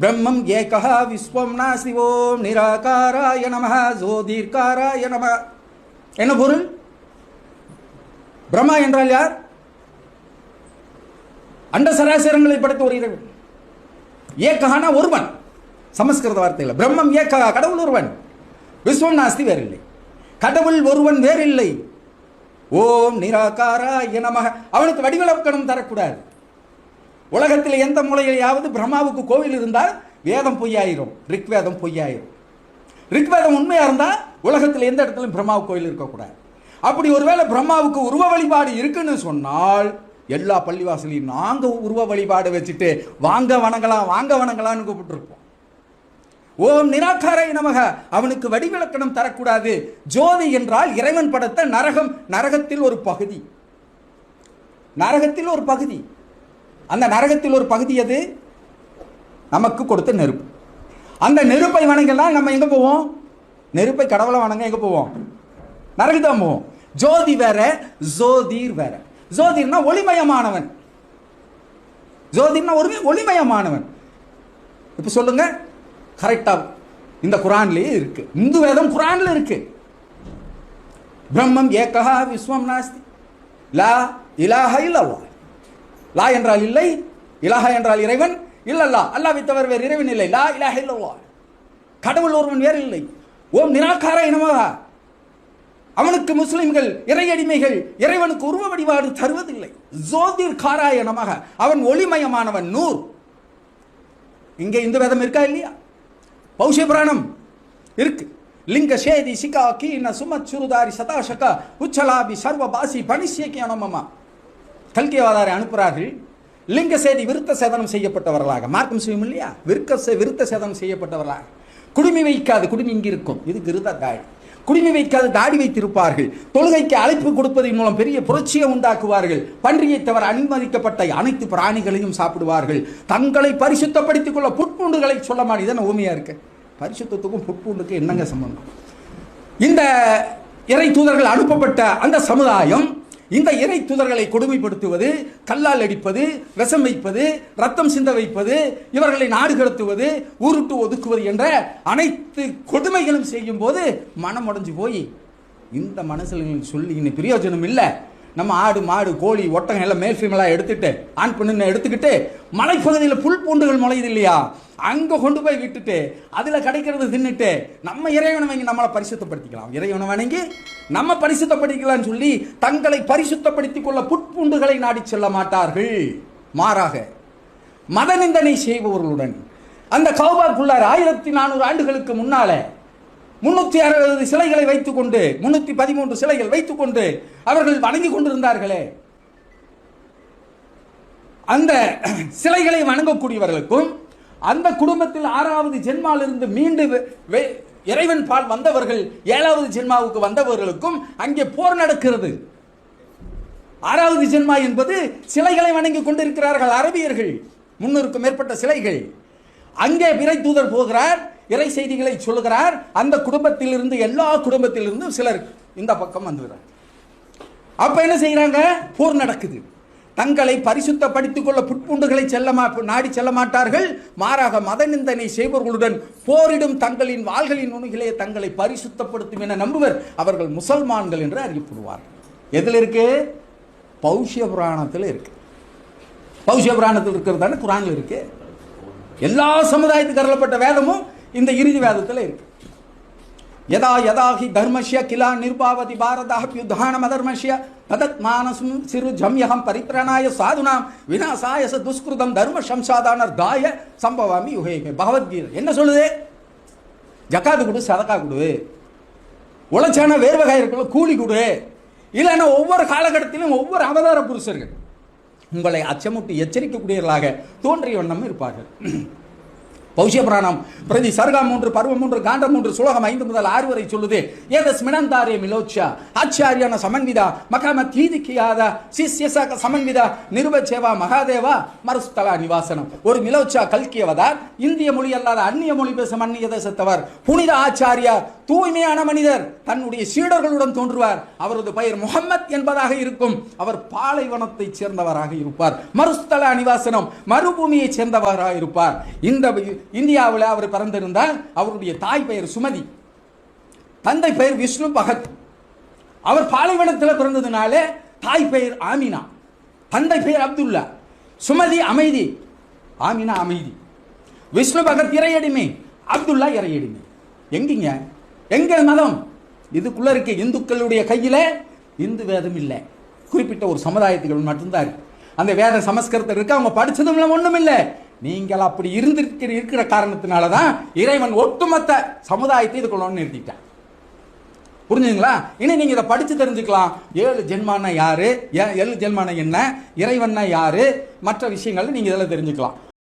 பிரம்மம் ஏகா விஸ்வம் நாஸ்தி ஓம் நிராகாராய நம ஜோதிர்காராய நம என்ன பொருள்? பிரம்மா என்றால் யார்? அண்ட சராசரங்களை படைத்த ஒரு இறைவன். ஏகஹானா ஒருவன். சமஸ்கிருத வார்த்தையில் பிரம்மம் ஏக்கா கடவுள் ஒருவன். விஸ்வம் நாஸ்தி வேறில்லை. கடவுள் ஒருவன் வேறில்லை. ஓம் நிராகாராய நமः. அவனுக்கு வடிவிலக்கணம் தரக்கூடாது. உலகத்தில் எந்த மூலையிலையாவது பிரம்மாவுக்கு கோவில் இருந்தால் வேதம் பொய்யாயிரும் ரிக்வேதம் பொய்யாயிரும். ரிக்வேதம் உண்மையாக இருந்தால் உலகத்தில் எந்த இடத்துலையும் பிரம்மாவுக்கு கோயில் இருக்கக்கூடாது. அப்படி ஒருவேளை பிரம்மாவுக்கு உருவ வழிபாடு இருக்குன்னு சொன்னால் எல்லா பள்ளிவாசலையும் நாங்கள் உருவ வழிபாடு வச்சுட்டு வாங்க வணங்கலாம் வாங்க வணங்கலாம்னு கூப்பிட்டுருப்போம். ஓம் நிராகாரை நமக அவனுக்கு வடிவிலக்கணம் தரக்கூடாது. ஜோதி என்றால் இறைவன் படைத்த நரகம் நரகத்தில் ஒரு பகுதி. நரகத்தில் ஒரு பகுதி. அந்த நரகத்தில் ஒரு பகுதி அது நமக்கு கொடுத்த நெருப்பு. அந்த நெருப்பை வணங்கலாம் நம்ம எங்கே போவோம்? நெருப்பை கடவுளை வணங்க எங்கே போவோம்? நரகு தான் போவோம். ஜோதி வேற ஜோதிர் வேற. ஜோதிர்னா ஒளிமயமானவன். ஜோதிர்னா ஒரு ஒளிமயமானவன். இப்போ சொல்லுங்க. கரெக்டா இந்த குரான்லயே இருக்கு. இந்து வேதம் குரான்ல இருக்கு. பிரம்மம் ஏகா விஸ்வம் நாஸ்தி. லா இலாஹ இல்லவா லா என்றால் இல்லை இலாஹா என்றால் இறைவன் இல்லல்லா அல்லாஹ் தவிர வேறு இறைவன் இல்லை. லா இலாஹ இல்லல்லா. கடவுள் ஒருவன் வேறு இல்லை. ஓம் நிராகார இனமாக அவனுக்கு முஸ்லிம்கள் இறையடிமைகள் இறைவனுக்கு உருவ வழிபாடு தருவதில்லை. ஜோதிர் காராயணமாக அவன் ஒளிமயமானவன் நூர். இங்கே இந்து வேதம் இருக்கா இல்லையா? பௌஷ்ய புராணம் இருக்கு. லிங்க சேதி சிகா கீன சுமத் சுருதாரி சதாசகா உச்சலாபி சர்வ பாசி கல்கியவாதாரை அனுப்புகிறார்கள். லிங்க சேதி விருத்த சேதனம் செய்யப்பட்டவர்களாக. மார்க்கம் செய்யும் இல்லையா? விருக்க விருத்த சேதனம் செய்யப்பட்டவர்களாக. குடுமி வைக்காது குடுமி இங்கே இருக்கும். இது கிருத தாடி குடிமை வைக்காது தாடி வைத்திருப்பார்கள். தொழுகைக்கு அழைப்பு கொடுப்பதன் மூலம் பெரிய புரட்சியை உண்டாக்குவார்கள். பன்றியை தவிர அனுமதிக்கப்பட்ட அனைத்து பிராணிகளையும் சாப்பிடுவார்கள். தங்களை பரிசுத்தப்படுத்திக் கொள்ள புட்பூண்டுகளை சொல்ல மாட்டேன். இதான ஊமையா இருக்கு? பரிசுத்தத்துக்கும் புட்பூண்டுக்கும் என்னங்க சம்பந்தம்? இந்த இறை தூதர்கள் அனுப்பப்பட்ட அந்த சமுதாயம் இந்த இறை தூதர்களை கொடுமைப்படுத்துவது கல்லால் அடிப்பது விஷம் வைப்பது ரத்தம் சிந்த வைப்பது இவர்களை நாடு கடத்துவது ஊருட்டு ஒதுக்குவது என்ற அனைத்து கொடுமைகளும் செய்யும் போது மனம் உடஞ்சு போய் இந்த மனசுல சொல்லி இன்னும் பிரயோஜனம் இல்லை. நம்ம ஆடு மாடு கோழி ஒட்டகம் எல்லாம் மேல் ஃபீமலாக எடுத்துட்டு ஆண் பெண்ணு எடுத்துக்கிட்டு மலைப்பகுதியில் புல் பூண்டுகள் முளையுது இல்லையா? அங்கே கொண்டு போய் விட்டுட்டு அதில் கிடைக்கிறது தின்னுட்டு நம்ம இறைவனை வாங்கி நம்மளை பரிசுத்தப்படுத்திக்கலாம். இறைவனை வணங்கி நம்ம பரிசுத்தப்படுத்திக்கலாம்னு சொல்லி தங்களை பரிசுத்தப்படுத்திக் கொள்ள புட்பூண்டுகளை நாடி செல்ல மாட்டார்கள். மாறாக மத நிந்தனை செய்பவர்களுடன் அந்த கௌபாக்குள்ளார் ஆயிரத்தி நானூறு ஆண்டுகளுக்கு முன்னால முன்னூற்றி அறுபது சிலைகளை வைத்துக்கொண்டு முன்னூற்றி பதிமூன்று சிலைகள் வைத்துக்கொண்டு அவர்கள் வணங்கி கொண்டிருந்தார்களே. அந்த சிலைகளை வணங்கக்கூடியவர்களுக்கும் அந்த குடும்பத்தில் ஆறாவது ஜென்மாலிருந்து மீண்டு இறைவன் பால் வந்தவர்கள் ஏழாவது ஜென்மாவுக்கு வந்தவர்களுக்கும் அங்கே போர் நடக்கிறது. ஆறாவது ஜென்மா என்பது சிலைகளை வணங்கி கொண்டிருக்கிறார்கள் அரபியர்கள் முன்னூறுக்கும் மேற்பட்ட சிலைகள். அங்கே விரை தூதர் போகிறார் இறை செய்திகளை சொல்லுகிறார். அந்த குடும்பத்திலிருந்து எல்லா குடும்பத்திலிருந்தும் சிலர் இந்த பக்கம் வந்துகிறார் அப்ப என்ன செய்யறாங்க போர் நடக்குது. தங்களை பரிசுத்தப்படுத்திக் கொள்ள புட்புண்டுகளை செல்ல மா நாடி செல்ல மாட்டார்கள். மாறாக மத நிந்தனை செய்பவர்களுடன் போரிடும் தங்களின் வாள்களின் நுணுகிலே தங்களை பரிசுத்தப்படுத்தும் என நம்புவர் அவர்கள் முசல்மான்கள் என்று அறியப்படுவார்கள் எதில் இருக்கு? பௌஷ்ய புராணத்தில் இருக்கு. பௌஷ்ய புராணத்தில் இருக்கிறது தானே? குரானில் இருக்கு. எல்லா சமுதாயத்துக்கு அருளப்பட்ட வேதமும் இந்த இறுதி வேதத்தில் இருக்கு. யதா ஹி தர்மஷ்ய கிலா நிர்பாவதி பாரதாஹ்யுத்தானம் அதர்மஸ்ய ததத் மானசும் சிறு ஜம்யகம் பரித்ரணாய சாதுனாம் வினாசாயச ச துஷ்கிருதம் தர்ம சம்சாதானர்தாய சம்பவாமி யுகேமே. பகவத்கீதை. என்ன சொல்லுது? ஜக்காது கொடு சதக்கா கொடு. உழைச்சான வேர்வகை இருக்கல கூலி கொடு. இல்லைன்னா ஒவ்வொரு காலகட்டத்திலும் ஒவ்வொரு அவதார புருஷர்கள் உங்களை அச்சமுட்டு எச்சரிக்கக்கூடியவர்களாக தோன்றிய வண்ணம் இருப்பார்கள். பௌஷ்ய புராணம். பிரதி சர்கா மூன்று பருவம் மூன்று காண்டம் மூன்று சுலகம் ஐந்து முதல் ஆறு வரை சொல்லுது. ஏதஸ் மினந்தாரே மிலோச்சா ஆச்சாரியான சமன்விதா மகாம தீதிக்கியாத சிஸ்யசக சமன்விதா நிருபச்சேவா மகாதேவா மருஸ்தலா நிவாசனம். ஒரு மிலோச்சா கல்கியவதார் இந்திய மொழி அல்லாத அந்நிய மொழி பேசும் அந்நிய தேசத்தவர். புனித ஆச்சாரியார் தூய்மையான மனிதர் தன்னுடைய சீடர்களுடன் தோன்றுவார். அவரது பெயர் முகம்மத் என்பதாக இருக்கும். அவர் பாலைவனத்தைச் சேர்ந்தவராக இருப்பார். மருஸ்தலா நிவாசனம் மறுபூமியைச் சேர்ந்தவராக இருப்பார். இந்த இந்தியாவில் அவர் பிறந்திருந்தால் அவருடைய தாய் பெயர் சுமதி தந்தை பெயர் விஷ்ணு பகத். அவர் பாலைவனத்தில் பிறந்ததுனாலே தாய் பெயர் ஆமினா தந்தை பெயர் அப்துல்லா. சுமதி அமைதி ஆமினா அமைதி. விஷ்ணு பகத் இறையடிமை அப்துல்லா இறையடிமை. எங்கீங்க? எங்க மதம். இதுக்குள்ள இருக்க இந்துக்களுடைய கையில இந்து வேதம் இல்லை. குறிப்பிட்ட ஒரு சமுதாயத்துகள் மட்டும்தான் இருக்கு. அந்த வேத சமஸ்கிருதம் இருக்கு. அவங்க படிச்சதும் இல்லை ஒண்ணும் இல்லை நீங்கள் அப்படி இருந்திருக்கிற இருக்கிற காரணத்தினால தான் இறைவன் ஒட்டுமொத்த சமுதாயத்தை இது ஒன்று நிறுத்திட்டான். புரிஞ்சுங்களா இனி நீங்கள் இதை படித்து தெரிஞ்சுக்கலாம். ஏழு ஜென்மானா யாரு? ஏழு ஜென்மானா என்ன? இறைவன்னா யாரு? மற்ற விஷயங்கள் நீங்கள் இதில் தெரிஞ்சுக்கலாம்.